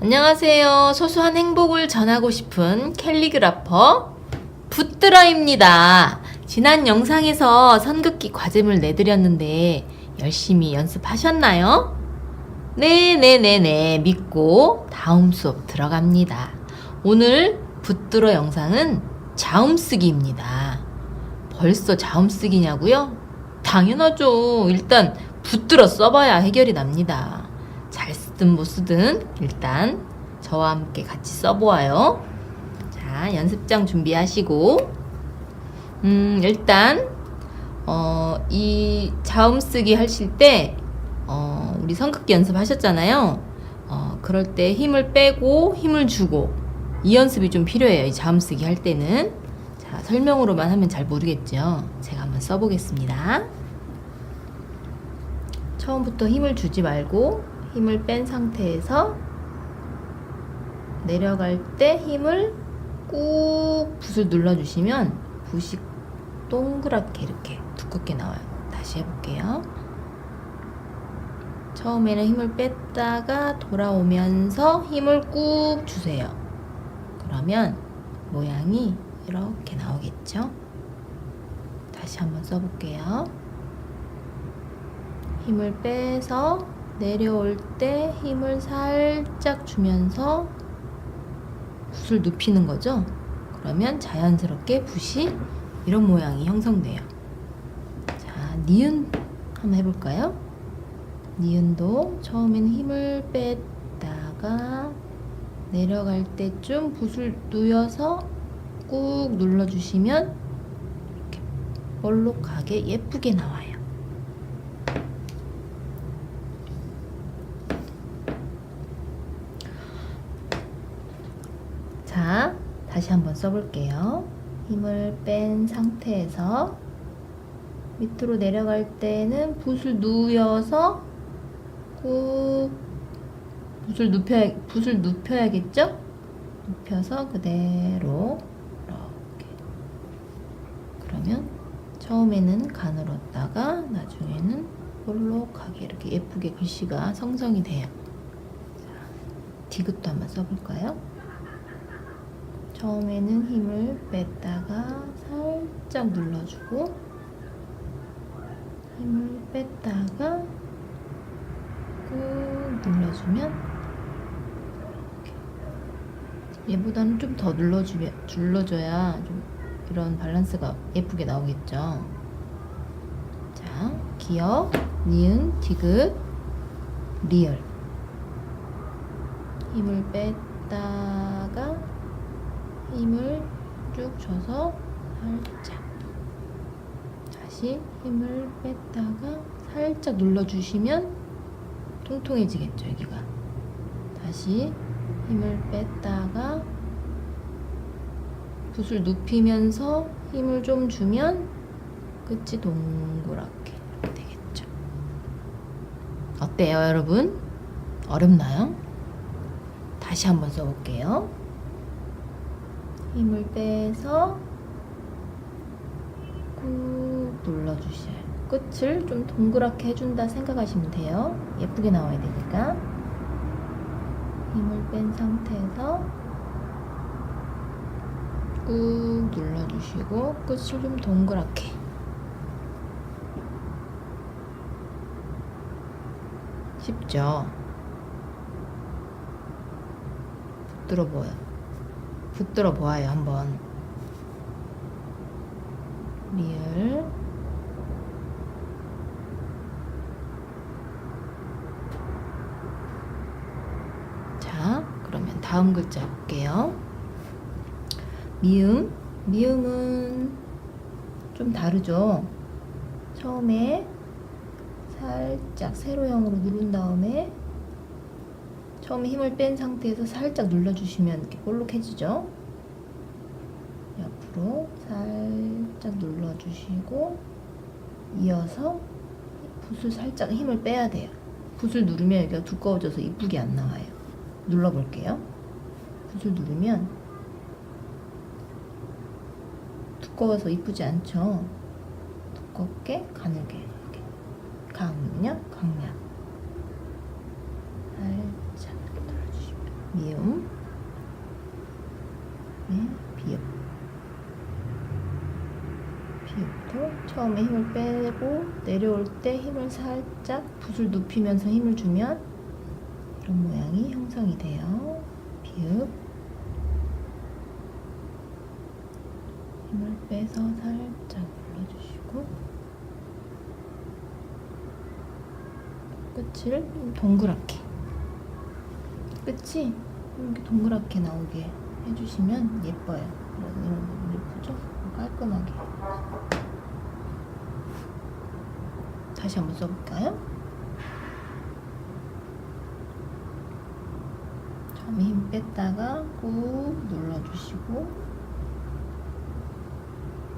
안녕하세요. 소소한 행복을 전하고 싶은 캘리그라퍼 붓드러입니다. 지난 영상에서 선긋기 과제물 내드렸는데 열심히 연습하셨나요? 네네네네 믿고 다음 수업 들어갑니다. 오늘 붓들어 영상은 자음쓰기입니다. 벌써 자음쓰기냐고요? 당연하죠. 일단 붙들어 써봐야 해결이 납니다. 잘 쓰든 못 쓰든 일단 저와 함께 같이 써보아요. 자, 연습장 준비하시고, 음, 일단, 어, 이 자음 쓰기 하실 때, 어, 우리 성극기 연습 하셨잖아요. 어, 그럴 때 힘을 빼고 힘을 주고, 이 연습이 좀 필요해요. 이 자음 쓰기 할 때는. 자, 설명으로만 하면 잘 모르겠죠. 제가 한번 써보겠습니다. 처음부터 힘을 주지 말고 힘을 뺀 상태에서 내려갈 때 힘을 꾹 붓을 눌러주시면 붓이 동그랗게 이렇게 두껍게 나와요. 다시 해볼게요. 처음에는 힘을 뺐다가 돌아오면서 힘을 꾹 주세요. 그러면 모양이 이렇게 나오겠죠? 다시 한번 써볼게요. 힘을 빼서 내려올 때 힘을 살짝 주면서 붓을 눕히는 거죠. 그러면 자연스럽게 붓이 이런 모양이 형성돼요. 자, 니은 한번 해볼까요? 니은도 처음엔 힘을 뺐다가 내려갈 때쯤 붓을 누여서 꾹 눌러주시면 이렇게 볼록하게 예쁘게 나와요. 자, 다시 한번 써볼게요. 힘을 뺀 상태에서 밑으로 내려갈 때는 붓을 누여서 꾹 붓을 눕혀 붓을 눕혀야겠죠? 눕혀서 그대로 이렇게 그러면 처음에는 가늘었다가 나중에는 볼록하게 이렇게 예쁘게 글씨가 성성이 돼요. 자, 디귿도 한번 써볼까요? 처음에는 힘을 뺐다가 살짝 눌러주고 힘을 뺐다가 꾹 눌러주면 이렇게. 얘보다는 좀 더 눌러주면 눌러줘야 좀 이런 밸런스가 예쁘게 나오겠죠. 자, 기억, 니은, 디귿, 리얼. 힘을 뺐다가 힘을 쭉 줘서 살짝 다시 힘을 뺐다가 살짝 눌러주시면 통통해지겠죠 여기가 다시 힘을 뺐다가 붓을 눕히면서 힘을 좀 주면 끝이 동그랗게 되겠죠 어때요 여러분? 어렵나요? 다시 한번 써볼게요 힘을 빼서 꾹 눌러주셔요. 끝을 좀 동그랗게 해준다 생각하시면 돼요. 예쁘게 나와야 되니까. 힘을 뺀 상태에서 꾹 눌러주시고 끝을 좀 동그랗게. 쉽죠? 보여. 붙들어 보아요 한번. 리을 자 그러면 다음 글자 볼게요. 미음. 미음은 좀 다르죠? 처음에 살짝 세로형으로 누른 다음에 처음에 힘을 뺀 상태에서 살짝 눌러주시면 이렇게 볼록해지죠. 옆으로 살짝 눌러주시고 이어서 붓을 살짝 힘을 빼야 돼요. 붓을 누르면 여기가 두꺼워져서 이쁘게 안 나와요. 눌러볼게요. 붓을 누르면 두꺼워서 이쁘지 않죠? 두껍게 가늘게 강력 강약 살짝 이렇게 눌러주시면 미음 네, 비읍. 비읍도 처음에 힘을 빼고 내려올 때 힘을 살짝 붓을 눕히면서 힘을 주면 이런 모양이 형성이 돼요. 비읍. 힘을 빼서 살짝 눌러주시고 끝을 동그랗게. 끝이 이렇게 동그랗게 나오게 해주시면 예뻐요. 이런 부분 예쁘죠? 깔끔하게. 다시 한번 써볼까요? 처음에 힘 뺐다가 꾹 눌러주시고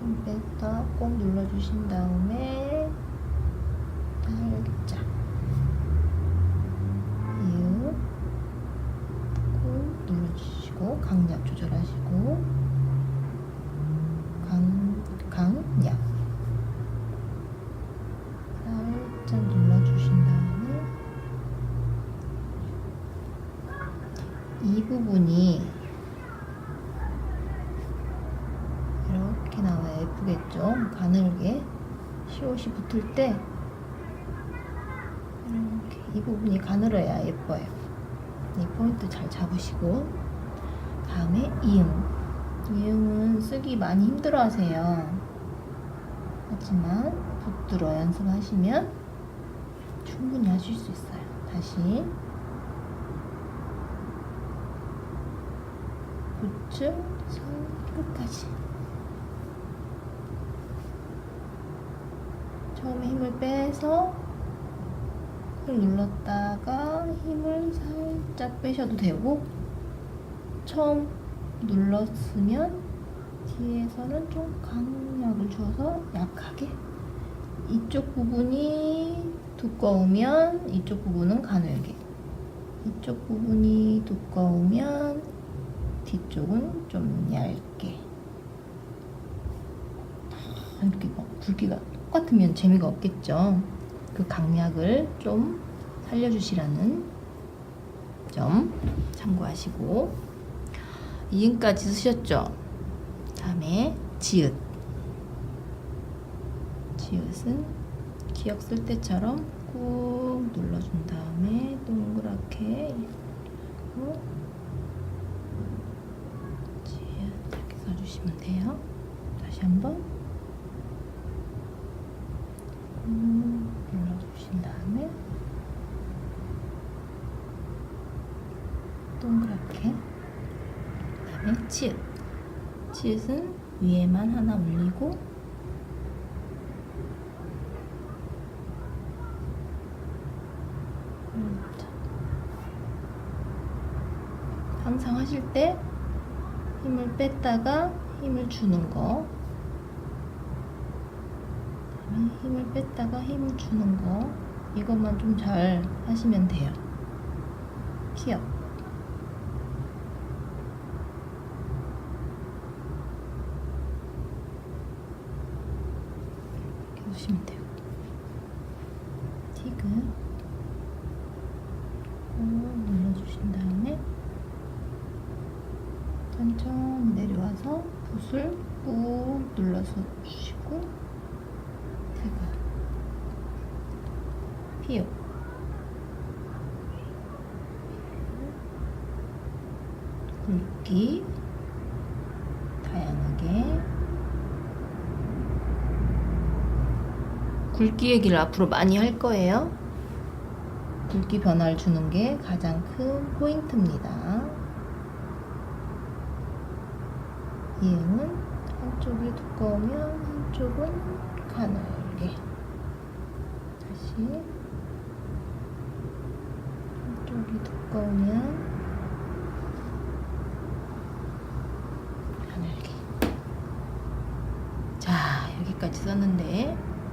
힘 뺐다 꼭 눌러주신 다음에 살짝 이응 꾹 눌러주시고 강약 조절하시고 강, 강약 살짝 눌러주신 다음에 이 부분이 이렇게 나와야 예쁘겠죠? 가늘게 시옷이 붙을 때 이렇게 이 부분이 가늘어야 예뻐요. 이 포인트 잘 잡으시고 다음에 이응 이응은 쓰기 많이 힘들어 하세요. 하지만 붙들어 연습하시면 충분히 하실 수 있어요. 다시 붙을 손 끝까지 처음에 힘을 빼서 을 눌렀다가 힘을 살짝 빼셔도 되고 처음 눌렀으면 뒤에서는 좀 강약을 줘서 약하게 이쪽 부분이 두꺼우면 이쪽 부분은 가늘게. 이쪽 부분이 두꺼우면 뒤쪽은 좀 얇게. 아, 이렇게 막 굵기가 똑같으면 재미가 없겠죠. 그 강약을 좀 살려주시라는 점 참고하시고 이응까지 쓰셨죠? 다음에 지읒. 지읒은 기억 쓸 때처럼 꾹 눌러준 다음에 동그랗게 지읒 이렇게 써주시면 돼요. 다시 한번 꾹 눌러주신 다음에 동그랗게 치읓 치읓은 위에만 하나 올리고 음, 자. 항상 하실 때 힘을 뺐다가 힘을 주는 거. 힘을 뺐다가 힘을 주는 거. 이것만 좀 잘 하시면 돼요. 키업 하시면 돼요. 티그 꾹 눌러주신 다음에 천천히 내려와서 붓을 꾹 눌러서 주시고 티그 피우 굵기 다양하게 굵기 얘기를 앞으로 많이 할 거예요. 굵기 변화를 주는 게 가장 큰 포인트입니다. 이응은 한쪽이 두꺼우면 한쪽은 가늘게 다시 한쪽이 두꺼우면 가늘게 자 여기까지 썼는데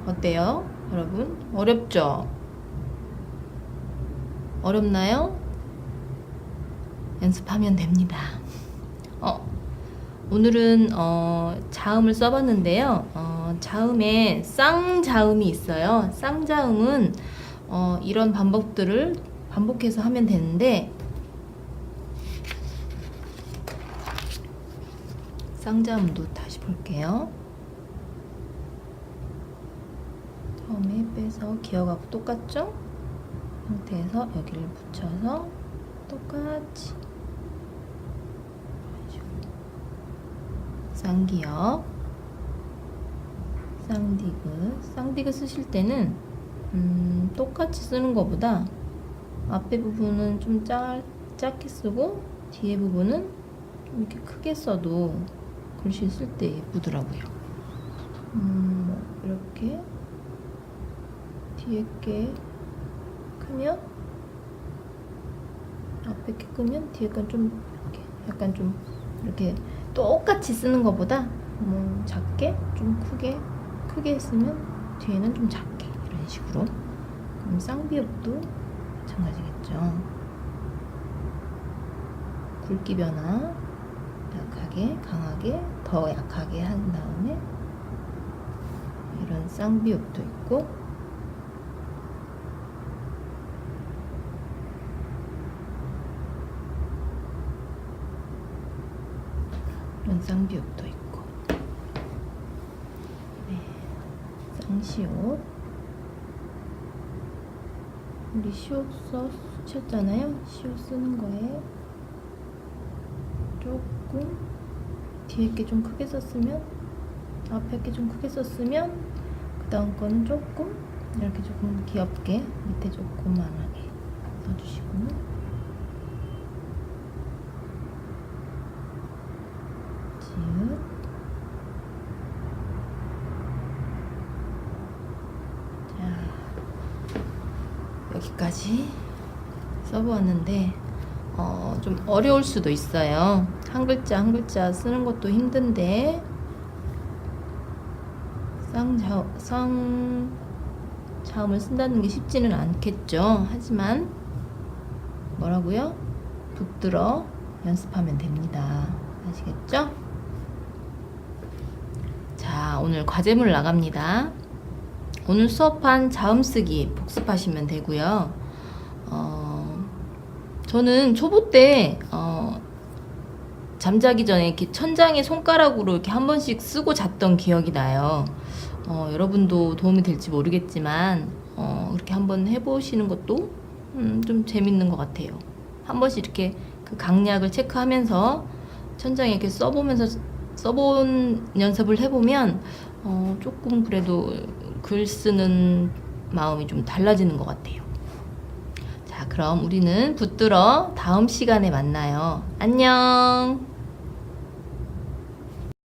어때요? 여러분? 어렵죠? 어렵나요? 연습하면 됩니다. 어, 오늘은 어, 자음을 써봤는데요. 어, 자음에 쌍자음이 있어요. 쌍자음은 어, 이런 반복들을 반복해서 하면 되는데 쌍자음도 다시 볼게요. 처음에 빼서 기어가고 똑같죠? 상태에서 여기를 붙여서 똑같이. 쌍기역 쌍디귿 쌍디귿 쓰실 때는 음, 똑같이 쓰는 것보다 앞에 부분은 좀 작, 작게 쓰고 뒤에 부분은 좀 이렇게 크게 써도 글씨 쓸 때 예쁘더라고요. 음, 뭐 이렇게 뒤에 게 크면 앞에 게 크면 뒤에 건 좀 이렇게 약간 좀 이렇게 똑같이 쓰는 것보다 뭐 작게 좀 크게 크게 했으면 뒤에는 좀 작게 이런 식으로 그럼 쌍비읍도 마찬가지겠죠. 굵기 변화 약하게 강하게 더 약하게 한 다음에 이런 쌍비읍도 있고 이런 쌍비읍도 있고. 네, 쌍시옷. 우리 시옷 써 쓰셨잖아요. 시옷 쓰는 거에 조금 뒤에 게 좀 크게 썼으면 앞에 게 좀 크게 썼으면 그 다음 거는 조금 이렇게 조금 귀엽게 밑에 조그만하게 써주시고 지읒 자 여기까지 써보았는데 어, 좀 어려울 수도 있어요. 한 글자 한 글자 쓰는 것도 힘든데 쌍자, 쌍 자음을 쓴다는 게 쉽지는 않겠죠. 하지만 뭐라고요? 붙들어 연습하면 됩니다. 아시겠죠? 자, 오늘 과제물 나갑니다. 오늘 수업한 자음 쓰기 복습하시면 되고요. 어, 저는 초보 때 어, 잠자기 전에 이렇게 천장에 손가락으로 이렇게 한 번씩 쓰고 잤던 기억이 나요. 어, 여러분도 도움이 될지 모르겠지만 어, 그렇게 한번 해보시는 것도 음, 좀 재밌는 것 같아요. 한 번씩 이렇게 그 강약을 체크하면서 천장에 이렇게 써보면서 써본 연습을 해보면 어, 조금 그래도 글 쓰는 마음이 좀 달라지는 것 같아요. 자, 그럼 우리는 붙들어 다음 시간에 만나요. 안녕!